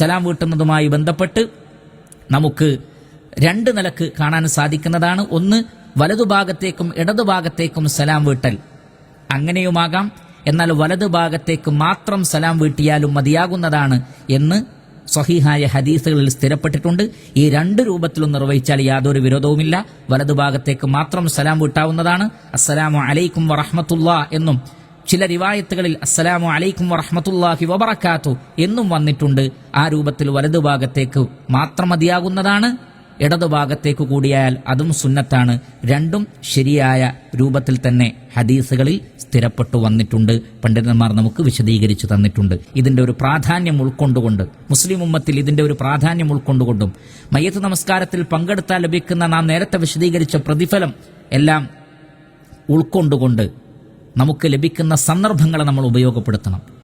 സലാം വീട്ടുന്നതുമായി ബന്ധപ്പെട്ട് നമുക്ക് രണ്ട് നിലയ്ക്ക് കാണാൻ സാധിക്കുന്നതാണ്. ഒന്ന് വലതുഭാഗത്തേക്കും ഇടതുഭാഗത്തേക്കും സലാം വീട്ടൽ അങ്ങനെയുമാകാം. എന്നാൽ വലതുഭാഗത്തേക്ക് മാത്രം സലാം വീട്ടിയാലും മതിയാകുന്നതാണ് എന്ന് സ്വഹീഹായ ഹദീസുകളിൽ സ്ഥിരപ്പെട്ടിട്ടുണ്ട്. ഈ രണ്ട് രൂപത്തിലും നിർവഹിച്ചാൽ യാതൊരു വിരോധവുമില്ല. വലതുഭാഗത്തേക്ക് മാത്രം സലാം വീട്ടാവുന്നതാണ്. അസ്സലാമു അലൈക്കും വറഹ്മത്തുള്ളാ എന്നും ചില റിവായത്തുകളിൽ അസ്സലാമു അലൈക്കും വറഹ്മത്തുള്ളാഹി വബറക്കാത്തു എന്നും വന്നിട്ടുണ്ട്. ആ രൂപത്തിൽ വലതുഭാഗത്തേക്ക് മാത്രം മതിയാകുന്നതാണ്. ഇടതുഭാഗത്തേക്ക് കൂടിയാൽ അതും സുന്നത്താണ്. രണ്ടും ശരിയായ രൂപത്തിൽ തന്നെ ഹദീസുകളിൽ സ്ഥിരപ്പെട്ടു വന്നിട്ടുണ്ട്. പണ്ഡിതന്മാർ നമുക്ക് വിശദീകരിച്ചു തന്നിട്ടുണ്ട്. ഇതിന്റെ ഒരു പ്രാധാന്യം ഉൾക്കൊണ്ടുകൊണ്ട് മുസ്ലിം ഉമ്മത്തിൽ ഇതിന്റെ ഒരു പ്രാധാന്യം ഉൾക്കൊണ്ടുകൊണ്ടും മയ്യത്ത് നമസ്കാരത്തിൽ പങ്കെടുത്താൽ ലഭിക്കുന്ന നാം നേരത്തെ വിശദീകരിച്ച പ്രതിഫലം എല്ലാം ഉൾക്കൊണ്ടുകൊണ്ട് നമുക്ക് ലഭിക്കുന്ന സന്ദർഭങ്ങളെ നമ്മൾ ഉപയോഗപ്പെടുത്തണം.